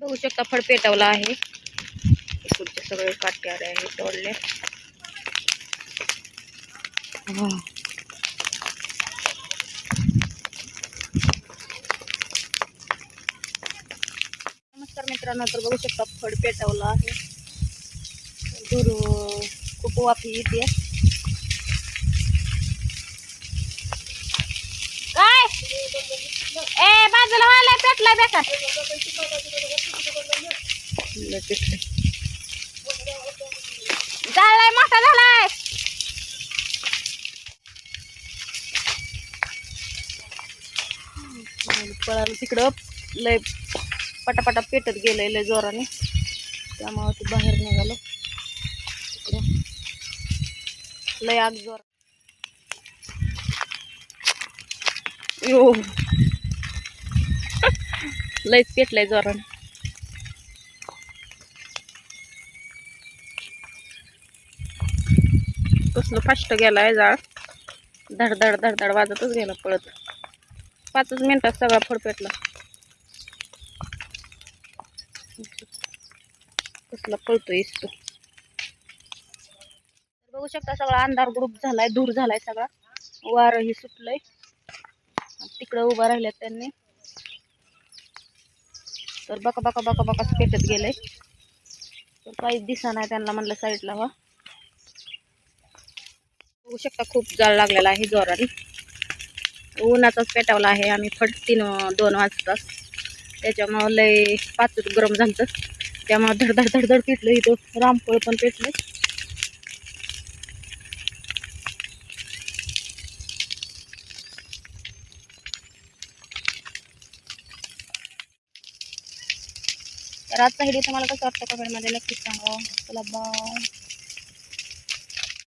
बघू शकता फड पेटवला आहे. पुढचे सगळे काट्यारे आहे तोडले. नमस्कार मित्रांनो तर बघू शकता फड पेटवला आहे. दूर खूप वाफी येते. काय? ए बाजूला व्हायला पेटलाय बेकार लय जाळलाय मोठा झालाय. पळालं तिकडं. लय पटापटा पेटत गेलंय लय जोराने. त्यामुळे ते बाहेर निघालो. तिकडं लय आग जोर यो. लयच पेटलंय जोरान. कसलं फास्ट गेलाय जाळ धडधड धडधड वाजतच गेला पळत. पाचच मिनिटात सगळा फड पेटला. कसला पळतो इसतो. बघू शकता सगळा अंधार ग्रुप झालाय दूर झालाय सगळा. वारही सुटलंय. तिकडं उभा राहिल्यात त्यांनी. तर बका बका बका बकाच पेटत गेलंय. तर काहीच दिसा नाही त्यांना म्हणलं साईडला व्हा. बघू शकता खूप जाळ लागलेला आहे जोराने. उन्हाचाच पेटावला आहे आम्ही फट तीन दोन वाजताच. त्याच्यामुळं लय पाच गरम झालं त्यामुळं धड धड धड धड पेटलं इथं. रामफळ पण पेटलं तर आजचा व्हिडिओ तुम्हाला कसं वाटतं कमेंटमध्ये नक्कीच सांगा. चला बाय